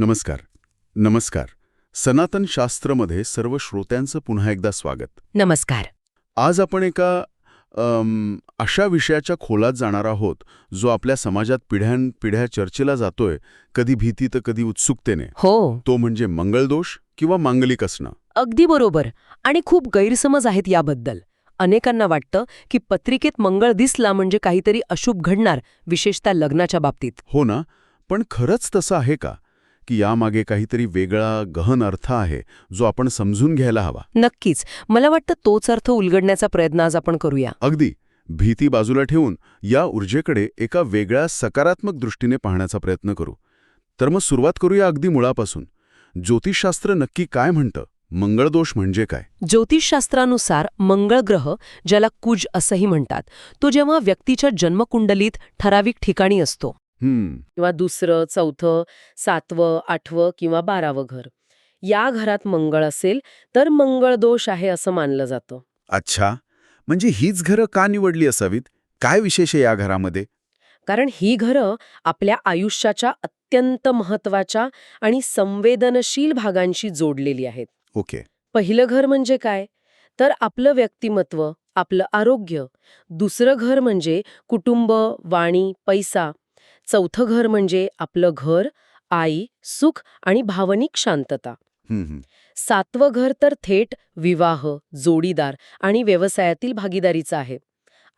नमस्कार. नमस्कार. सनातन शास्त्रमध्ये सर्व श्रोत्यांचं पुन्हा एकदा स्वागत. नमस्कार. आज आपण एका अम, अशा विषयाच्या खोलात जाणार आहोत जो आपल्या समाजात पिढ्यानपिढ्या चर्चेला जातोय कधी भीती तर कधी उत्सुकतेने. हो. तो म्हणजे मंगळदोष किंवा मांगलिक असणं. अगदी बरोबर. आणि खूप गैरसमज आहेत याबद्दल. अनेकांना वाटतं की पत्रिकेत मंगळ दिसला म्हणजे काहीतरी अशुभ घडणार विशेषतः लग्नाच्या बाबतीत. हो ना. पण खरंच तसं आहे का? की यामागे काहीतरी वेगळा गहन अर्थ आहे जो आपण समजून घ्यायला हवा. नक्कीच. मला वाटतं तोच अर्थ उलगडण्याचा प्रयत्न आज आपण करूया. अगदी. भीती बाजूला ठेवून या ऊर्जेकडे एका वेगळ्या सकारात्मक दृष्टीने पाहण्याचा प्रयत्न करू. तर मग सुरुवात करूया अगदी मुळापासून. ज्योतिषशास्त्र नक्की काय म्हणतं? मंगळदोष म्हणजे काय? ज्योतिषशास्त्रानुसार मंगळ ग्रह ज्याला कुज असंही म्हणतात तो जेव्हा व्यक्तीच्या जन्मकुंडलीत ठराविक ठिकाणी असतो. किंवा दुसरं चौथं सातवं आठवं किंवा बारावं घर. या घरात मंगळ असेल तर मंगळ दोष आहे असं मानलं जातं. अच्छा. म्हणजे हीच घरं का निवडली असावीत? काय विशेष आहे या घरामध्ये? कारण ही घरं आपल्या आयुष्याच्या अत्यंत महत्त्वाच्या आणि संवेदनशील भागांशी जोडलेली आहेत. ओके. पहिलं घर म्हणजे काय? तर आपलं व्यक्तिमत्व आपलं आरोग्य. दुसरं घर म्हणजे कुटुंब वाणी पैसा. चौथं घर म्हणजे आपलं घर आई सुख आणि भावनिक शांतता. सातवं घर तर थेट विवाह जोडीदार आणि व्यवसायातील भागीदारीचं आहे.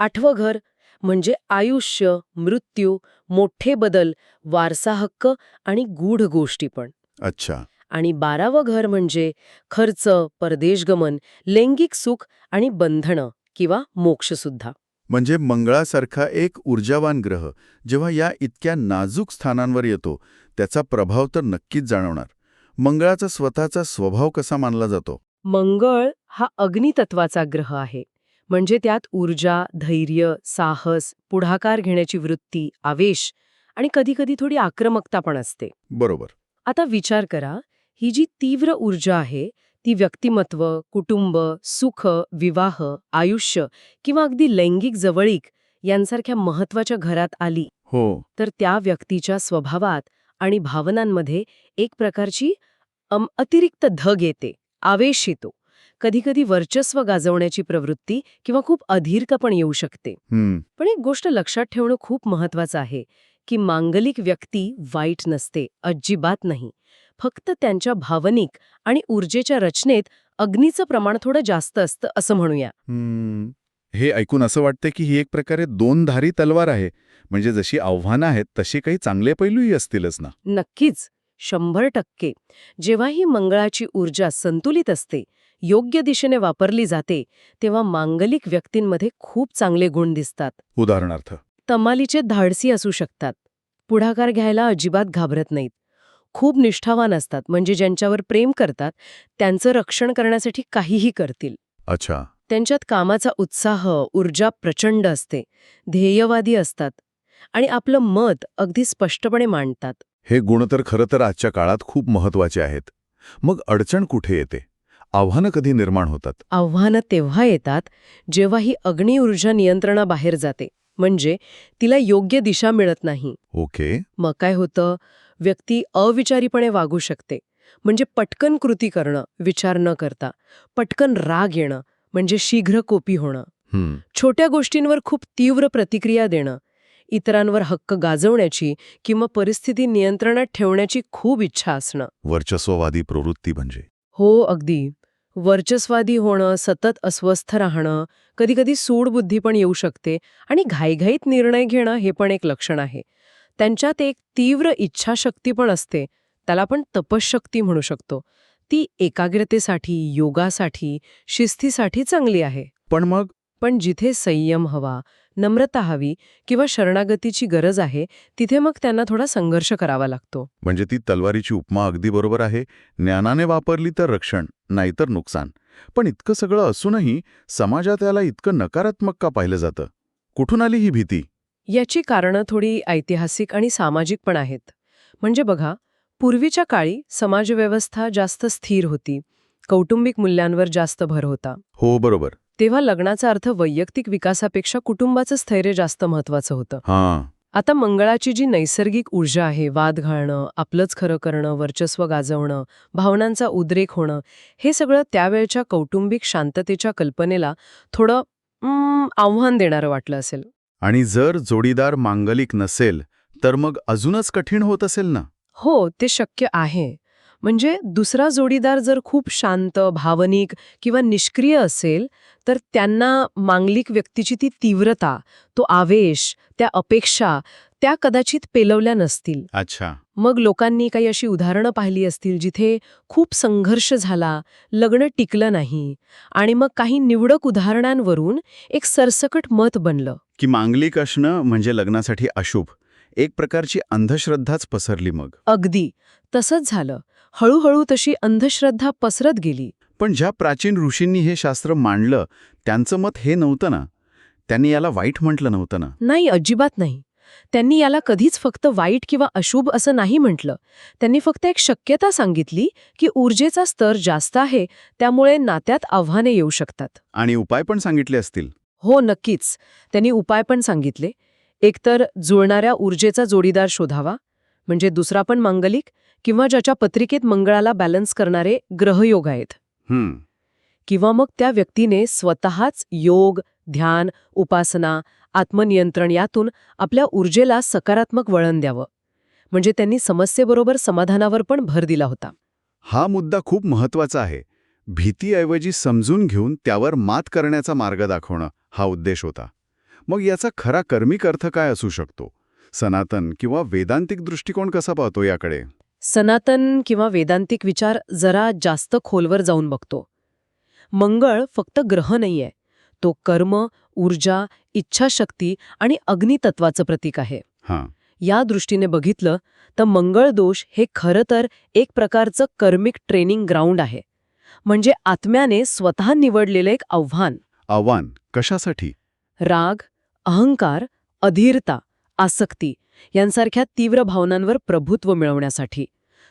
आठवं घर म्हणजे आयुष्य मृत्यू मोठे बदल वारसा हक्क आणि गूढ गोष्टी पण. अच्छा. आणि बारावं घर म्हणजे खर्च परदेशगमन लैंगिक सुख आणि बंधनं किंवा मोक्षसुद्धा म्हणजे मंगळासारखा एक ऊर्जावान ग्रह जेव्हा या इतक्या नाजूक स्थानांवर येतो त्याचा प्रभाव तर नक्कीच जाणवणार. मंगळाचा स्वतःचा स्वभाव कसा मानला जातो? मंगळ हा अग्नितत्वाचा ग्रह आहे. म्हणजे त्यात ऊर्जा धैर्य साहस पुढाकार घेण्याची वृत्ती आवेश आणि कधीकधी थोडी आक्रमकता पण असते. बरोबर. आता विचार करा ही जी तीव्र ऊर्जा आहे ती व्यक्तिमत्व कुटुंब सुख विवाह आयुष्य किंवा अगदी लैंगिक जवळीक यांसारख्या महत्त्वाच्या घरात आली. हो. तर त्या व्यक्तीच्या स्वभावात आणि भावनांमध्ये एक प्रकारची अतिरिक्त धग येते आवेश येतो. कधीकधी वर्चस्व गाजवण्याची प्रवृत्ती किंवा खूप अधीर्क पण येऊ शकते. पण एक गोष्ट लक्षात ठेवणं खूप महत्वाचं आहे की मांगलिक व्यक्ती वाईट नसते अजिबात नाही. फक्त त्यांच्या भावनिक आणि ऊर्जेच्या रचनेत अग्नीचं प्रमाण थोडं जास्त असतं असं म्हणूया. हे ऐकून असं वाटतं की ही एक प्रकारे दोन धारी तलवार आहे. म्हणजे जशी आव्हानं आहेत तशी काही चांगले पैलूही असतीलच ना? नक्कीच. शंभर टक्के. जेव्हा ही मंगळाची ऊर्जा संतुलित असते योग्य दिशेने वापरली जाते तेव्हा मांगलिक व्यक्तींमध्ये खूप चांगले गुण दिसतात. उदाहरणार्थ? तमालीचे धाडसी असू शकतात. पुढाकार घ्यायला अजिबात घाबरत नाहीत. खूप निष्ठावान असतात म्हणजे ज्यांच्यावर प्रेम करतात त्यांचं रक्षण करण्यासाठी काहीही करतील. अच्छा. त्यांच्यात कामाचा उत्साह ऊर्जा प्रचंड असते ध्येयवादी असतात आणि आपलं मत अगदी स्पष्टपणे मांडतात. हे गुण तर खरं तर आजच्या काळात खूप महत्त्वाचे आहेत. मग अडचण कुठे येते? आव्हानं कधी निर्माण होतात? आव्हानं तेव्हा येतात जेव्हा ही अग्नी ऊर्जा नियंत्रणाबाहेर जाते म्हणजे तिला योग्य दिशा मिळत नाही. ओके. मग काय होतं? व्यक्ती अविचारीपणे वागू शकते. म्हणजे पटकन कृती करणं विचार न करता. पटकन राग येणं म्हणजे शीघ्र कोपी होणं. छोट्या गोष्टींवर खूप तीव्र प्रतिक्रिया देणं. इतरांवर हक्क गाजवण्याची किंवा परिस्थिती नियंत्रणात ठेवण्याची खूप इच्छा असणं. वर्चस्ववादी प्रवृत्ती म्हणजे? हो अगदी. वर्चस्वादी होणं सतत अस्वस्थ राहणं कधीकधी सूडबुद्धी पण येऊ शकते आणि घाईघाईत निर्णय घेणं हे पण एक लक्षण आहे. त्यांच्यात एक तीव्र इच्छाशक्ती पण असते. त्याला आपण तपशक्ती म्हणू शकतो. ती एकाग्रतेसाठी योगासाठी शिस्तीसाठी चांगली आहे. पण मग? पण जिथे संयम हवा नम्रता हवी किंवा शरणागतीची गरज आहे तिथे मग त्यांना थोडा संघर्ष करावा लागतो. म्हणजे ती तलवारीची उपमा अगदी बरोबर आहे. ज्ञानाने वापरली तर रक्षण नाहीतर नुकसान. पण इतकं सगळं असूनही समाजात याला इतकं नकारात्मक का पाहिलं जातं? कुठून आली ही भीती? याची कारणं थोडी ऐतिहासिक आणि सामाजिक पण आहेत. म्हणजे बघा पूर्वीच्या काळी समाजव्यवस्था जास्त स्थिर होती. कौटुंबिक मूल्यांवर जास्त भर होता. हो बरोबर. तेव्हा लग्नाचा अर्थ वैयक्तिक विकासापेक्षा कुटुंबाचं स्थैर्य जास्त महत्वाचं होतं. हां. आता मंगळाची जी नैसर्गिक ऊर्जा आहे वाद घालणं आपलंच खरं करणं वर्चस्व गाजवणं भावनांचा उद्रेक होणं हे सगळं त्यावेळच्या कौटुंबिक शांततेच्या कल्पनेला थोडं आव्हान देणारं वाटलं असेल. आणि जर जोडीदार मांगलिक नसेल तर मग अजूनच कठीण होत असेल ना? हो ते शक्य आहे. म्हणजे दुसरा जोडीदार जर खूप शांत भावनिक किंवा निष्क्रिय असेल तर त्यांना मांगलिक व्यक्तीची ती तीव्रता तो आवेश त्या अपेक्षा त्या कदाचित पेलवल्या नसतील. अच्छा. मग लोकांनी काही अशी उदाहरणं पाहिली असतील जिथे खूप संघर्ष झाला लग्न टिकलं नाही आणि मग काही निवडक उदाहरणांवरून एक सरसकट मत बनलं. की मांगलिक असणं म्हणजे लग्नासाठी अशुभ एक प्रकारची अंधश्रद्धाच पसरली मग. अगदी. तसंच झालं. हळूहळू तशी अंधश्रद्धा पसरत गेली. पण ज्या प्राचीन ऋषींनी हे शास्त्र मांडलं त्यांचं मत हे नव्हतं ना? त्यांनी याला वाईट म्हटलं नव्हतं ना? नाही अजिबात नाही. त्यांनी याला कधीच फक्त वाईट किंवा अशुभ असं नाही म्हटलं. त्यांनी फक्त एक शक्यता सांगितली की ऊर्जेचा स्तर जास्त आहे त्यामुळे नात्यात आव्हाने येऊ शकतात. आणि उपाय पण सांगितले असतील? हो नक्कीच. त्यांनी उपाय पण सांगितले. एकतर जुळणाऱ्या ऊर्जेचा जोडीदार शोधावा म्हणजे दुसरा पण मांगलिक किंवा ज्याच्या पत्रिकेत मंगळाला बॅलन्स करणारे ग्रहयोग आहेत. हम्म किंवा मग त्या व्यक्तीने स्वतःच योग ध्यान उपासना आत्मनियंत्रण यातून आपल्या ऊर्जेला सकारात्मक वळण द्यावं. म्हणजे त्यांनी समस्येबरोबर समाधानावर पण भर दिला होता. हा मुद्दा खूप महत्त्वाचा आहे. भीतीऐवजी समजून घेऊन त्यावर मात करण्याचा मार्ग दाखवणं हा उद्देश होता. मग याचा खरा कर्मिक अर्थ काय असू शकतो? सनातन किंवा वेदांतिक दृष्टिकोन कसा पाहतो याकडे? सनातन किंवा वेदांतिक विचार जरा जास्त खोलवर जाऊन बघतो. मंगळ फक्त ग्रह नाहीये. तो कर्म ऊर्जा इच्छाशक्ती आणि अग्नितत्वाचं प्रतीक आहे. या दृष्टीने बघितलं तर मंगळ दोष हे खरं तर एक प्रकारचं कर्मिक ट्रेनिंग ग्राउंड आहे. म्हणजे आत्म्याने स्वतः निवडलेलं एक आव्हान. आव्हान कशासाठी? राग अहंकार अधीरता आसक्ती यांसारख्या तीव्र भावनांवर प्रभुत्व मिळवण्यासाठी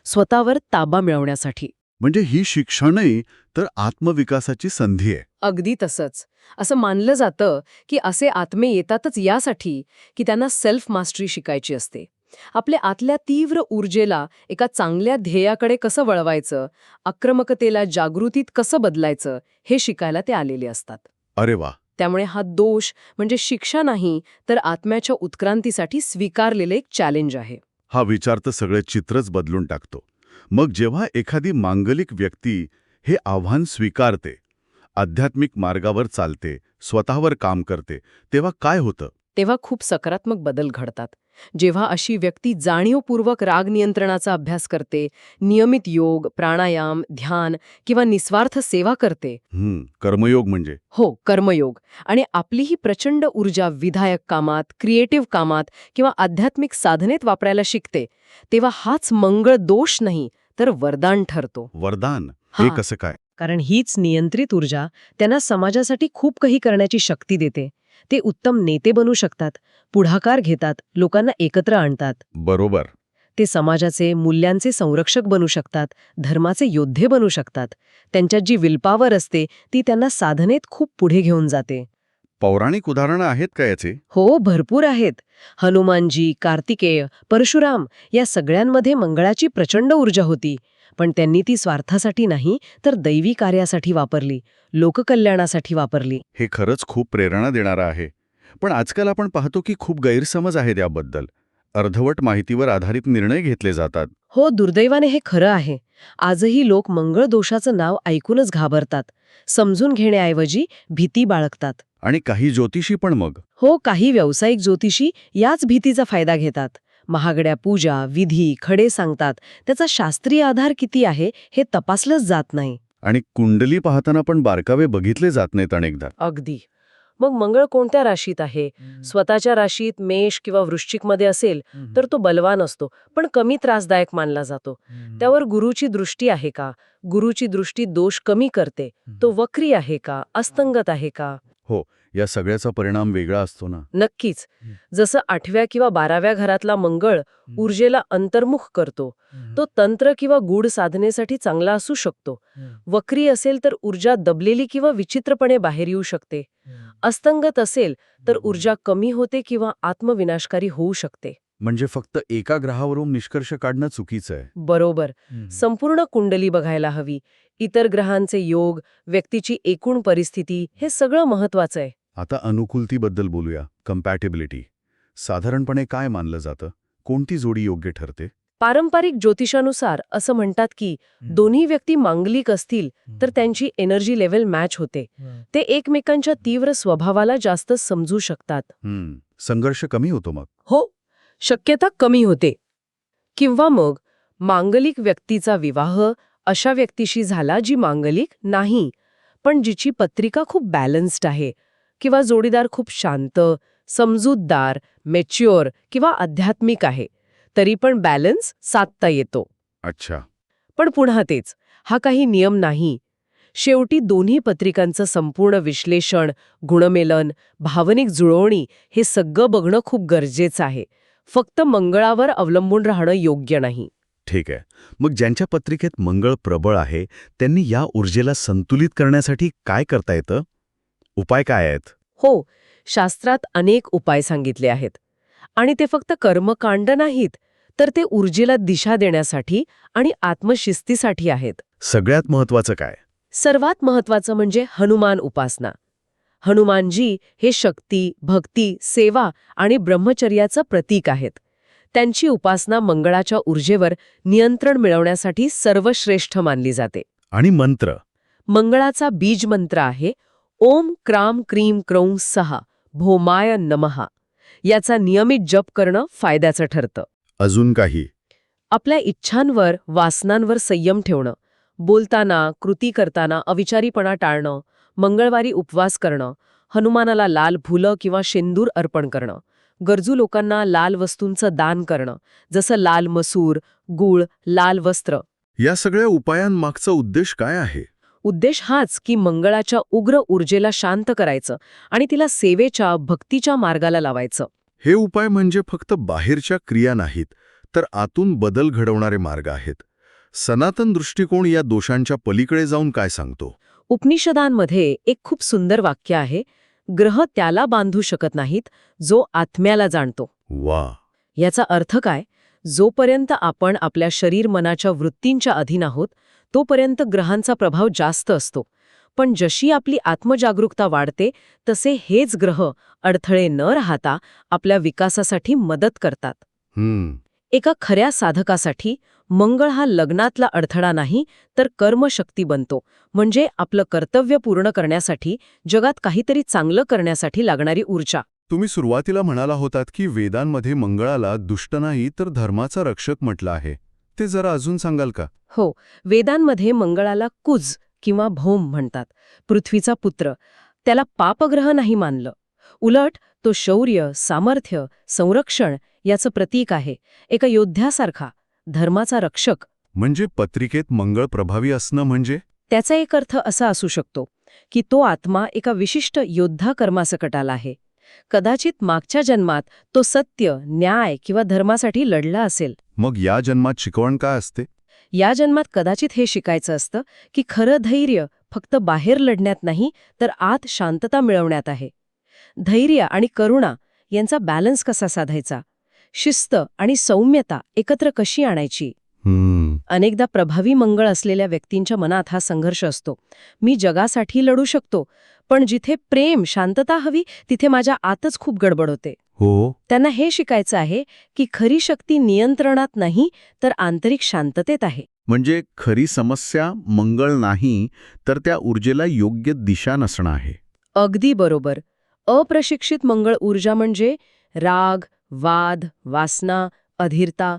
स्वतःवर ताबा मिळवण्यासाठी. म्हणजे ही शिक्षणही तर आत्मविकासाची संधी आहे. अगदी तसंच. असं मानलं जातं की असे आत्मे येतातच यासाठी की त्यांना सेल्फ मास्टरी शिकायची असते. आपल्या आतल्या तीव्र ऊर्जेला एका चांगल्या ध्येयाकडे कसं वळवायचं आक्रमकतेला जागृतीत कसं बदलायचं हे शिकायला ते आलेले असतात. अरे वा! त्यामुळे हा दोष म्हणजे शिक्षा नाही तर आत्म्याच्या उत्क्रांतीसाठी स्वीकारलेलं एक चॅलेंज आहे. हा विचार तर सगळे चित्रच बदलून टाकतो. मग जेव्हा एखादी मांगलिक व्यक्ती हे आव्हान स्वीकारते आध्यात्मिक मार्गावर चालते स्वतःवर काम करते तेव्हा काय होतं? तेव्हा खूप सकारात्मक बदल घडतात. जेव्हा अशी व्यक्ती जाणीवपूर्वक राग नियंत्रणाचा अभ्यास करते नियमित योग प्राणायाम ध्यान किंवा निस्वार्थ सेवा करते. हम्म कर्मयोग म्हणजे? हो कर्मयोग. आणि आपली ही प्रचंड ऊर्जा विधायक कामात क्रिएटिव्ह कामात किंवा आध्यात्मिक साधनेत वापरायला शिकते तेव्हा हाच मंगळ दोष नाही तर वरदान ठरतो. वरदान? हा. कसं काय? कारण हीच नियंत्रित ऊर्जा त्यांना समाजासाठी खूप काही करण्याची शक्ती देते. ते उत्तम नेते बनू शकतात पुढाकार घेतात लोकांना एकत्र आणतात. बरोबर. ते समाजाचे मूल्यांचे संरक्षक बनू शकतात धर्माचे योद्धे बनू शकतात. त्यांच्यात जी विलपावर असते ती त्यांना साधनेत खूप पुढे घेऊन जाते. पौराणिक उदाहरणं आहेत का याचे? हो भरपूर आहेत. हनुमानजी कार्तिकेय परशुराम या सगळ्यांमध्ये मंगळाची प्रचंड ऊर्जा होती. पण त्यांनी ती स्वार्थासाठी नाही तर दैवी कार्यासाठी वापरली लोककल्याणासाठी वापरली. हे खरंच खूप प्रेरणा देणारं आहे. पण आजकाल आपण पाहतो की खूप गैरसमज आहेत याबद्दल. अर्धवट माहितीवर आधारित निर्णय घेतले जातात. हो दुर्दैवाने हे खरं आहे. आजही लोक मंगळ दोषाचं नाव ऐकूनच घाबरतात. समजून घेण्याऐवजी भीती बाळगतात. आणि काही ज्योतिषी पण मग. हो काही व्यावसायिक ज्योतिषी याच भीतीचा फायदा घेतात. महागड्या पूजा विधी खडे सांगतात त्याचा शास्त्रीय आधार किती आहे हे तपासलंच जात नाही. आणि कुंडली पाहताना पण बारकावे बघितले जात नाहीत अनेकदा. अगदी. मग मंगळ कोणत्या राशीत आहे? स्वतःच्या राशीत मेष किंवा वृश्चिकमध्ये असेल तर तो बलवान असतो पण कमी त्रासदायक मानला जातो. त्यावर गुरुची दृष्टी आहे का? गुरुची दृष्टी दोष कमी करते. तो वक्री आहे का? अस्तंगत आहे का? या सगळ्याचा परिणाम वेगळा असतो ना. नक्कीच. जसं आठव्या किंवा बाराव्या घरातला मंगळ ऊर्जेला अंतर्मुख करतो तो तंत्र किंवा गूढ साधनेसाठी चांगला असू शकतो. वक्री असेल तर ऊर्जा दबलेली किंवा विचित्रपणे बाहेर येऊ शकते. अस्तंगत असेल तर ऊर्जा कमी होते किंवा आत्मविनाशकारी होऊ शकते. म्हणजे फक्त एका ग्रहावरून निष्कर्ष काढणं चुकीचं आहे. बरोबर. संपूर्ण कुंडली बघायला हवी. इतर ग्रहांचे योग व्यक्तीची एकूण परिस्थिती हे सगळं महत्वाचं आहे. आता अनुकूलतेबद्दल बोलूया. कम्पॅटेबिलिटी साधारणपणे काय मानलं जातं? कोणती जोडी योग्य ठरते? पारंपरिक ज्योतिषानुसार असं म्हणतात की दोन्ही व्यक्ती मांगलिक असतील तर त्यांची एनर्जी लेव्हल मॅच होते. ते एकमेकांच्या तीव्र स्वभावाला जास्त समजू शकतात. हम्म, संघर्ष कमी होतो मग? हो. शक्यता कमी होते. किंवा मग मांगलिक व्यक्तीचा विवाह अशा व्यक्तीशी झाला जी मांगलिक नाही पण जिची पत्रिका खूप बॅलन्स्ड आहे किंवा जोडीदार खूप शांत समजूतदार मेच्युअर किंवा आध्यात्मिक आहे तरी पण बॅलन्स साधता येतो. अच्छा. पण पुन्हा तेच हा काही नियम नाही. शेवटी दोन्ही पत्रिकांचं संपूर्ण विश्लेषण गुणमेलन भावनिक जुळवणी हे सगळं बघणं खूप गरजेचं आहे. फक्त मंगळावर अवलंबून राहणं योग्य नाही. ठीक आहे. मग ज्यांच्या पत्रिकेत मंगळ प्रबळ आहे त्यांनी या ऊर्जेला संतुलित करण्यासाठी काय करता येतं? उपाय काय आहेत? हो शास्त्रात अनेक उपाय सांगितले आहेत. आणि ते फक्त कर्मकांड नाहीत तर ते ऊर्जेला दिशा देण्यासाठी आणि आत्मशिस्तीसाठी आहेत. सगळ्यात महत्वाचं काय? सर्वात महत्वाचं म्हणजे हनुमान उपासना. हनुमानजी हे शक्ती भक्ती सेवा आणि ब्रह्मचर्याचं प्रतीक आहेत. त्यांची उपासना मंगळाच्या ऊर्जेवर नियंत्रण मिळवण्यासाठी सर्वश्रेष्ठ मानली जाते. आणि मंत्र? मंगळाचा बीज मंत्र आहे ओम क्राम क्रीम क्रौं सहा भोमाय नमहा याचा नियमित जप करणं फायद्याचं ठरतं. अजून काही? आपल्या इच्छांवर वासनांवर संयम ठेवणं बोलताना कृती करताना अविचारीपणा टाळणं मंगळवारी उपवास करणं हनुमानाला लाल फुलं किंवा शेंदूर अर्पण करणं गरजू लोकांना लाल वस्तूंचं दान करणं जसं लाल मसूर गूळ लाल वस्त्र. या सगळ्या उपायांमागचा उद्देश काय आहे? उद्देश हाच की मंगळाच्या उग्र ऊर्जेला शांत करायचं आणि तिला सेवेच्या भक्तीच्या मार्गाला लावायचं. हे उपाय म्हणजे फक्त बाहेरच्या क्रिया नाहीत तर आतून बदल घडवणारे मार्ग आहेत. सनातन दृष्टिकोन या दोषांच्या पलीकडे जाऊन काय सांगतो? उपनिषदांमध्ये एक खूप सुंदर वाक्य आहे ग्रह त्याला बांधू शकत नाहीत जो आत्म्याला जाणतो. वा. याचा अर्थ काय? जोपर्यंत आपण आपल्या शरीर मनाच्या वृत्तींच्या अधीन आहोत तोपर्यंत ग्रहांचा प्रभाव जास्त असतो. पण जशी आपली आत्मजागरूकता वाढते तसे हेच ग्रह अडथळे न राहता आपल्या विकासासाठी मदत करतात. हम्म. एका खऱ्या साधकासाठी मंगळ हा लग्नातला अडथळा नाही तर कर्मशक्ती बनतो. म्हणजे आपलं कर्तव्य पूर्ण करण्यासाठी जगात काहीतरी चांगलं करण्यासाठी लागणारी ऊर्जा. तुम्ही सुरुवातीला म्हणाला होतात की वेदांमध्ये मंगळाला दुष्ट नाही तर धर्माचा रक्षक म्हटलं आहे. ते जरा अजून सांगाल का? हो वेदांमध्ये मंगळाला कुज किंवा भौम म्हणतात. पृथ्वीचा पुत्र त्याला पापग्रह नाही मानलं. उलट तो शौर्य सामर्थ्य संरक्षण याचं प्रतीक आहे. एका योद्ध्यासारखा धर्माचा रक्षक. म्हणजे पत्रिकेत मंगळ प्रभावी असणं म्हणजे? त्याचा एक अर्थ असा असू शकतो की तो आत्मा एका विशिष्ट योद्धा कर्मासकट आला आहे. कदाचित मागच्या जन्मात तो सत्य न्याय किंवा धर्मासाठी लढला असेल. मग या जन्मात शिकवण काय असते? या जन्मात कदाचित हे शिकायचं असतं की खरं धैर्य फक्त बाहेर लढण्यात नाही तर आत शांतता मिळवण्यात आहे. धैर्य आणि करुणा यांचा बॅलन्स कसा साधायचा? शिस्त आणि सौम्यता एकत्र कशी आणायची? अनेकदा प्रभावी मंगळ असलेल्या व्यक्तींच्या मनात हा संघर्ष असतो. मी जगासाठी लढू शकतो पण जिथे प्रेम शांतता हवी तिथे माझ्या आतच खूप गडबड होते. हो? त्यांना हे शिकायचं आहे की खरी शक्ती नियंत्रणात नाही तर आंतरिक शांततेत आहे. म्हणजे खरी समस्या मंगळ नाही तर त्या ऊर्जेला योग्य दिशा नसणं आहे. अगदी बरोबर. अप्रशिक्षित मंगळ ऊर्जा म्हणजे राग वाद वासना अधीरता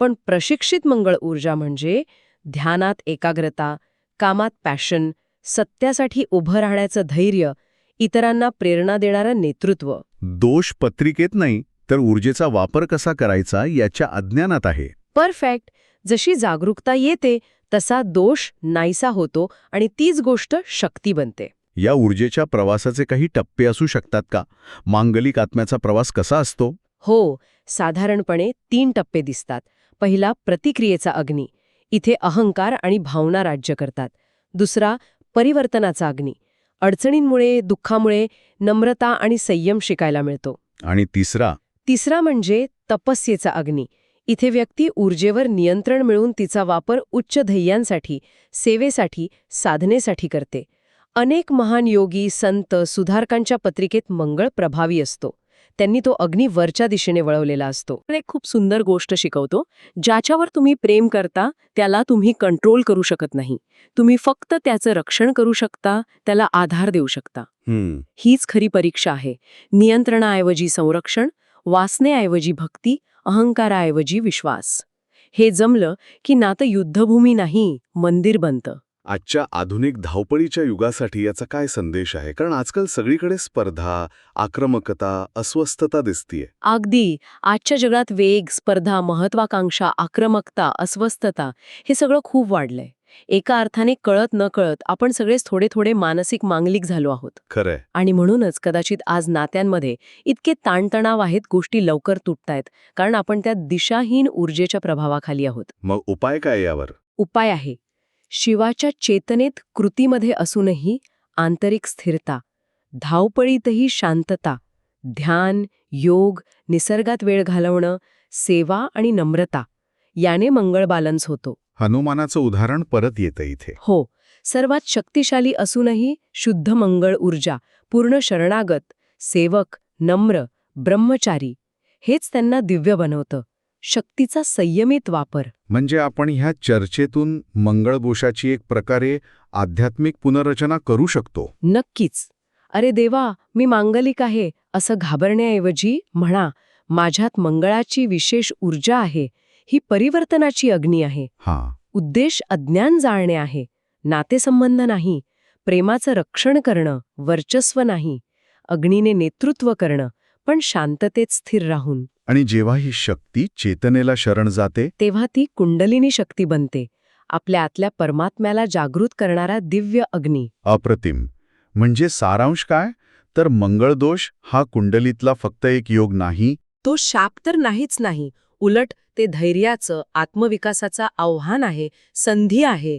पण प्रशिक्षित मंगळ ऊर्जा म्हणजे ध्यानात एकाग्रता कामात पॅशन सत्यासाठी उभं राहण्याचं धैर्य इतरांना प्रेरणा देणारं नेतृत्व. दोष पत्रिकेत नाही तर ऊर्जेचा वापर कसा करायचा याच्या अज्ञानात आहे. परफेक्ट. जशी जागरूकता येते तसा दोष नाहीसा होतो आणि तीच गोष्ट शक्ती बनते. या ऊर्जेच्या प्रवासाचे काही टप्पे असू शकतात का? मांगलिक आत्म्याचा प्रवास कसा असतो? हो साधारणपणे तीन टप्पे दिसतात. पहिला प्रतिक्रियेचा अग्नी. इथे अहंकार आणि भावना राज्य करतात. दुसरा परिवर्तनाचा अग्नी. अडचणींमुळे दुःखामुळे नम्रता आणि संयम शिकायला मिळतो. आणि तिसरा? तिसरा म्हणजे तपस्येचा अग्नी. इथे व्यक्ती ऊर्जेवर नियंत्रण मिळवून तिचा वापर उच्च ध्येयांसाठी सेवेसाठी साधनेसाठी करते. अनेक महान योगी संत सुधारकांच्या पत्रिकेत मंगळ प्रभावी असतो. त्यांनी तो अग्नी वरच्या दिशेने वळवलेला असतो. एक खूप सुंदर गोष्ट शिकवतो ज्याच्यावर तुम्ही प्रेम करता त्याला तुम्ही कंट्रोल करू शकत नाही. तुम्ही फक्त त्याचं रक्षण करू शकता त्याला आधार देऊ शकता. हम्म. हीच खरी परीक्षा आहे. नियंत्रणाऐवजी संरक्षण वासनेऐवजी भक्ती अहंकाराऐवजी विश्वास. हे जमलं की नातं युद्धभूमी नाही मंदिर बनतं. आजच्या आधुनिक धावपळीच्या युगासाठी याचा काय संदेश आहे? कारण आजकाल सगळीकडे स्पर्धा आक्रमकता अस्वस्थता दिसतीये. अगदी. आजच्या जगात वेग स्पर्धा महत्वाकांक्षा आक्रमकता अस्वस्थता हे सगळं खूप वाढलंय. एका अर्थाने कळत न कळत आपण सगळेच थोडे थोडे मानसिक मांगलिक झालो आहोत. खरंय. आणि म्हणूनच कदाचित आज नात्यांमध्ये इतके ताणतणाव आहेत गोष्टी लवकर तुटतायत. कारण आपण त्या दिशाहीन ऊर्जेच्या प्रभावाखाली आहोत. मग उपाय काय यावर? उपाय आहे. शिवाच्या चेतनेत कृतीमध्ये असूनही आंतरिक स्थिरता धावपळीतही शांतता ध्यान योग निसर्गात वेळ घालवणं सेवा आणि नम्रता याने मंगळ बालन्स होतो. हनुमानाचं उदाहरण परत येतं इथे. हो सर्वात शक्तिशाली असूनही शुद्ध मंगळ ऊर्जा पूर्ण शरणागत सेवक नम्र ब्रह्मचारी हेच त्यांना दिव्य बनवतं. शक्तीचा संयमित वापर. म्हणजे आपण ह्या चर्चेतून मंगळदोषाची एक प्रकारे आध्यात्मिक पुनर्रचना करू शकतो. नक्कीच. अरे देवा मी मांगलिक आहे असं घाबरण्याऐवजी म्हणा माझ्यात मंगळाची विशेष ऊर्जा आहे ही परिवर्तनाची अग्नी आहे. हां. उद्देश अज्ञान जाळणे आहे नातेसंबंध नाही प्रेमाचं रक्षण करणं वर्चस्व नाही अग्नीने नेतृत्व करणं पण शांततेत स्थिर राहून. आणि जेव्हा ही शक्ती चेतनेला शरण जाते तेव्हा ती कुंडलिनी शक्ती बनते आपल्या आतल्या परमात्म्याला जागृत करणारा दिव्य अग्नी. अप्रतिम. म्हणजे सारांश काय? तर मंगळदोष हा कुंडलीतला फक्त एक योग नाही. तो शाप तर नाहीच नाही. उलट ते धैर्याचं आत्मविकासाचं आव्हान आहे संधी आहे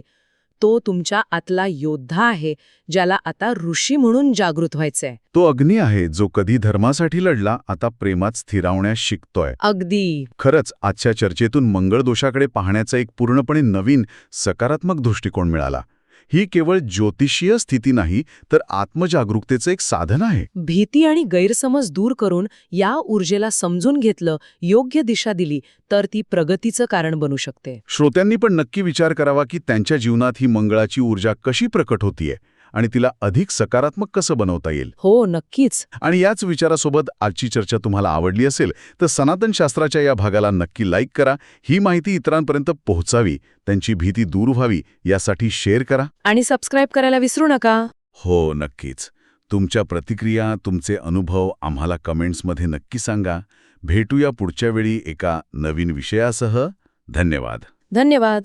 तो तुमच्या आतला योद्धा आहे ज्याला आता ऋषी म्हणून जागृत व्हायचंय. तो अग्नी आहे जो कधी धर्मासाठी लढला आता प्रेमात स्थिरावण्यास शिकतोय. अगदी. खरंच आजच्या चर्चेतून मंगळदोषाकडे पाहण्याचा एक पूर्णपणे नवीन सकारात्मक दृष्टिकोन मिळाला. ही केवळ ज्योतिषीय स्थिती नाही तर आत्मजागरूकतेचं एक साधन आहे. भीती आणि गैरसमज दूर करून या ऊर्जेला समजून घेतलं योग्य दिशा दिली तर ती प्रगतीचं कारण बनू शकते. श्रोत्यांनी पण नक्की विचार करावा की त्यांच्या जीवनात ही मंगळाची ऊर्जा कशी प्रकट होतीये. आणि तिला अधिक सकारात्मक कसं बनवता येईल? हो नक्कीच. आणि याच विचारासोबत आजची चर्चा तुम्हाला आवडली असेल तर सनातन शास्त्राच्या या भागाला नक्की लाईक करा. ही माहिती इतरांपर्यंत पोहोचावी त्यांची भीती दूर व्हावी यासाठी शेअर करा. आणि सबस्क्राईब करायला विसरू नका. हो नक्कीच. तुमच्या प्रतिक्रिया तुमचे अनुभव आम्हाला कमेंट्समध्ये नक्की सांगा. भेटूया पुढच्या वेळी एका नवीन विषयासह. धन्यवाद. धन्यवाद.